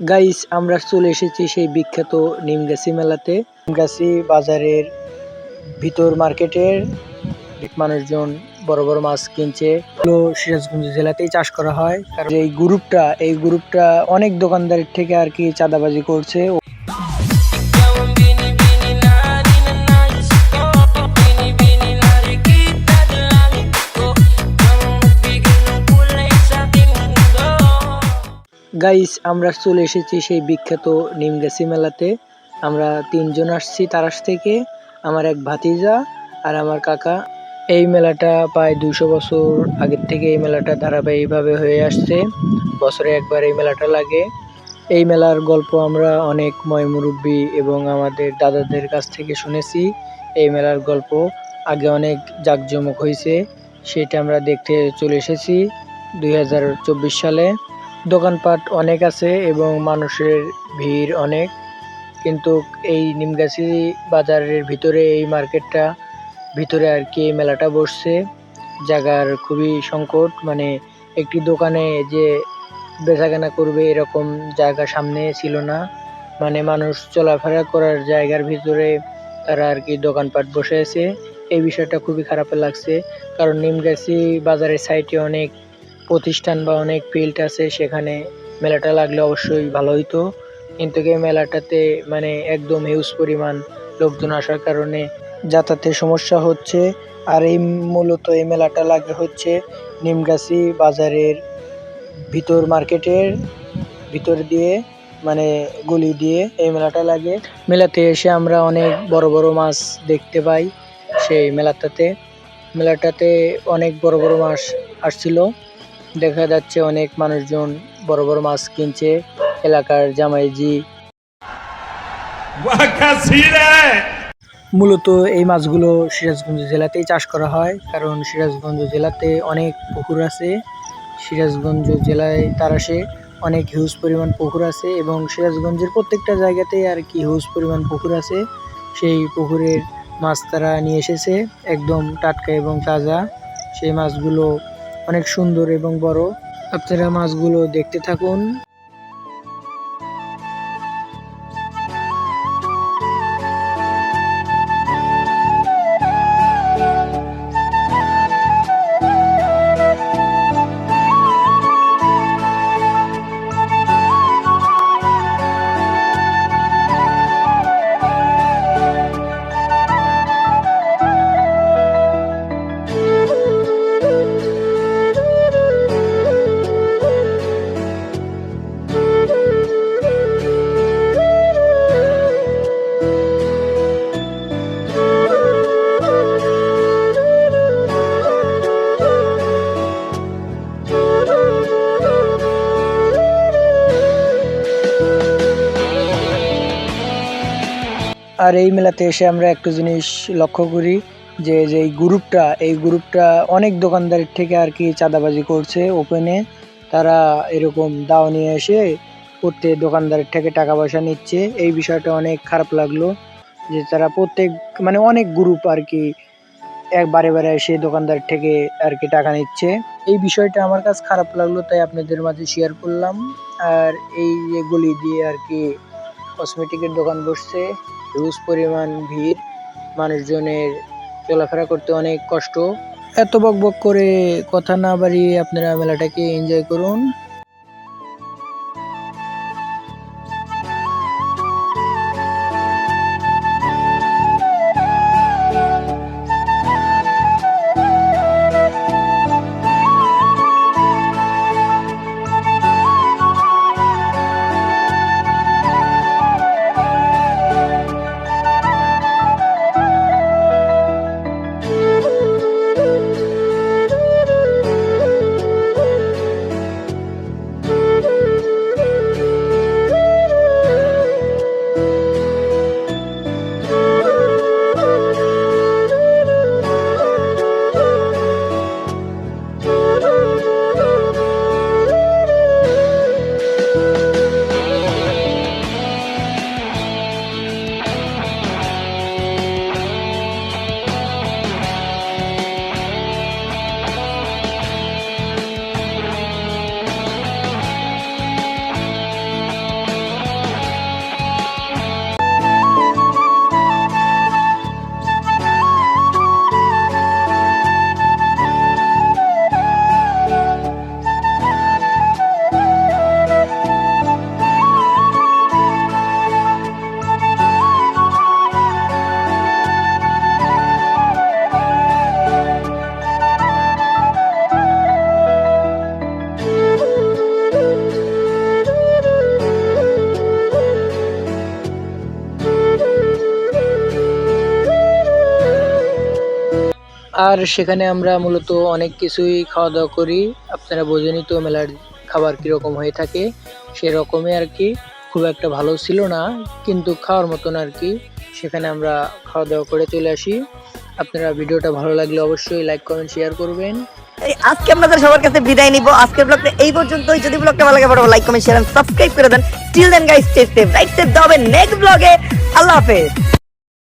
Guys আমরা চলে এসেছি সেই বিখ্যাত নিমগাছি মেলাতে। নিমগাছি বাজারের ভিতর মার্কেটের মানুষজন বড় বড় মাছ কিনছে। সিরাজগঞ্জ জেলাতেই চাষ করা হয়। কারণ এই গ্রুপটা এই গ্রুপটা অনেক দোকানদারের থেকে আর কি চাঁদাবাজি করছে। গাইস আমরা চলে এসেছি সেই বিখ্যাত নিমগাছি মেলাতে। আমরা তিনজন আসছি তারাস থেকে, আমার এক ভাতিজা আর আমার কাকা। এই মেলাটা প্রায় দুশো বছর আগের থেকে এই মেলাটা ধারাবাহিকভাবে হয়ে আসছে। বছরে একবার এই মেলাটা লাগে। এই মেলার গল্প আমরা অনেক ময় মুরব্বী এবং আমাদের দাদাদের কাছ থেকে শুনেছি। এই মেলার গল্প আগে অনেক জাঁকজমক হয়েছে, সেটা আমরা দেখতে চলে এসেছি দুই হাজার চব্বিশ সালে। দোকানপাট অনেক আছে এবং মানুষের ভিড় অনেক। কিন্তু এই নিমগাছি বাজারের ভিতরে, এই মার্কেটটা ভিতরে আর কি মেলাটা বসছে। জায়গার খুবই সংকট মানে একটি দোকানে যে বেচাকেনা করবে এরকম জায়গা সামনে ছিল না। মানে মানুষ চলাফেরা করার জায়গার ভিতরে তারা আর কি দোকানপাট বসে আছে। এই বিষয়টা খুবই খারাপ লাগছে, কারণ নিমগাছি বাজারের সাইডে অনেক প্রতিষ্ঠান বা অনেক ফিল্ড আছে সেখানে মেলাটা লাগলে অবশ্যই ভালো হইতো। কিন্তু এই মেলাটাতে মানে একদম হিউজ পরিমাণ লোকজন আসার কারণে যাতায়াতের সমস্যা হচ্ছে। আর এই মূলত এই মেলাটা লাগে হচ্ছে নিমগাছি বাজারের ভিতর মার্কেটের ভিতর দিয়ে মানে গলি দিয়ে এই মেলাটা লাগে। মেলাতে এসে আমরা অনেক বড় বড় মাছ দেখতে পাই সেই মেলাটাতে। মেলাটাতে অনেক বড় বড় মাছ আসছিল। দেখা যাচ্ছে অনেক মানুষজন বড় বড় মাছ কিনছে এলাকার জামাইজি। মূলত এই মাছগুলো সিরাজগঞ্জ জেলাতেই চাষ করা হয় কারণ সিরাজগঞ্জ জেলাতে অনেক পুকুর আছে। সিরাজগঞ্জ জেলায় তারাসে অনেক হিউজ পরিমাণ পুকুর আছে এবং সিরাজগঞ্জের প্রত্যেকটা জায়গাতেই আর কি হিউজ পরিমাণ পুকুর আছে। সেই পুকুরের মাছ তারা নিয়ে এসেছে একদম টাটকা এবং তাজা। সেই মাছগুলো অনেক সুন্দর এবং বড়। আপনারা মাছগুলো দেখতে থাকুন। আর এই মেলাতে এসে আমরা একটা জিনিস লক্ষ্য করি, যে যে এই গ্রুপটা এই গ্রুপটা অনেক দোকানদারের থেকে আর কি চাঁদাবাজি করছে ওপেনে তারা এরকম দাও নিয়ে এসে প্রত্যেক দোকানদারের থেকে টাকা পয়সা নিচ্ছে। এই বিষয়টা অনেক খারাপ লাগল, যে তারা প্রত্যেক মানে অনেক গ্রুপ আর কি এক বারে বারে এসে দোকানদার থেকে আর কি টাকা নিচ্ছে। এই বিষয়টা আমার কাছে খারাপ লাগল, তাই আপনাদের মাঝে শেয়ার করলাম। আর এই গলি দিয়ে আর কি কসমেটিকের দোকান বসছে। হিউজ পরিমাণ ভিড়। মানুষজনের চলাফেরা করতে অনেক কষ্ট। এত বক বক করে কথা না বাড়িয়ে আপনারা মেলাটাকে এনজয় করুন। আর সেখানে আমরা মূলত অনেক কিছুই খাওয়া দাওয়া করি। আপনারা বোঝেনই তো মেলার খাবার কীরকম হয়ে থাকে, সেরকমই আর কি। খুব একটা ভালো ছিল না, কিন্তু খাওয়ার মতন আর কি। সেখানে আমরা খাওয়া দাওয়া করে চলে আসি। আপনারা ভিডিওটা ভালো লাগলে অবশ্যই লাইক, কমেন্ট, শেয়ার করবেন। আজকে আপনাদের সবার কাছে বিদায় নিব। আজকের ব্লগটা এই পর্যন্তই। যদি ব্লগটা ভালো লাগে, বড় লাইক কমেন্ট শেয়ার সাবস্ক্রাইব করে দেন। Till then guys stay safe right safe হবে নেক্সট ব্লগে আল্লাহ হাফেজ।